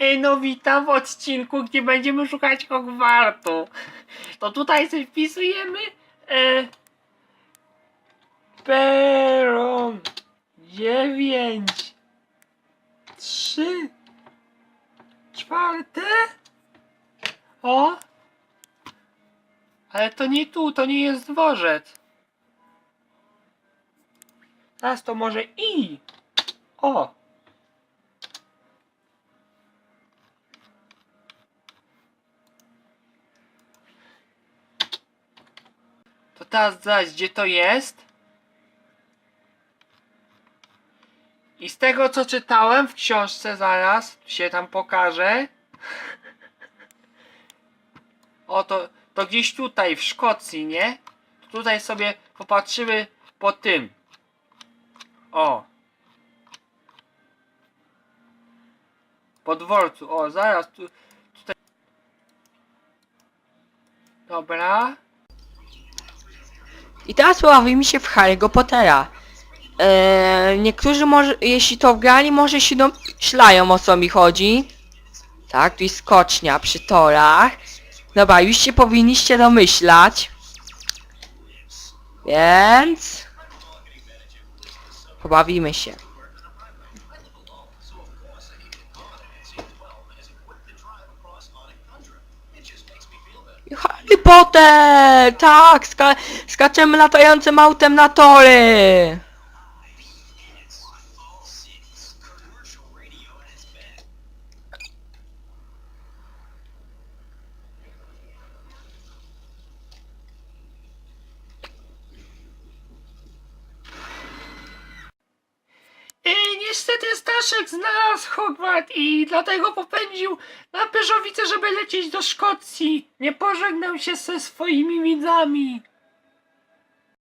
Ej, no witam w odcinku, gdzie będziemy szukać Hogwartu. To tutaj sobie wpisujemy e, Peron 9 3 czwarte. O! Ale to nie tu, to nie jest dworzec. Teraz to może i. O To teraz zaś, gdzie to jest? I z tego co czytałem w książce zaraz się tam pokaże. O to, to gdzieś tutaj w Szkocji, nie? Tutaj sobie popatrzymy po tym. O. Po dworcu. O, zaraz tu, tutaj. Dobra. I teraz pobawimy się w Harry'ego Pottera. Eee, niektórzy może, jeśli to grali, może się domyślają o co mi chodzi. Tak, tu jest skocznia przy torach. Dobra, już się powinniście domyślać. Więc... Pobawimy się. Harry Potter! Tak! Ska skaczemy latającym autem na tory! I niestety Staszek znalazł Hogwart i dlatego popędził na Pyrzowice, żeby lecieć do Szkocji. Nie pożegnał się ze swoimi widzami.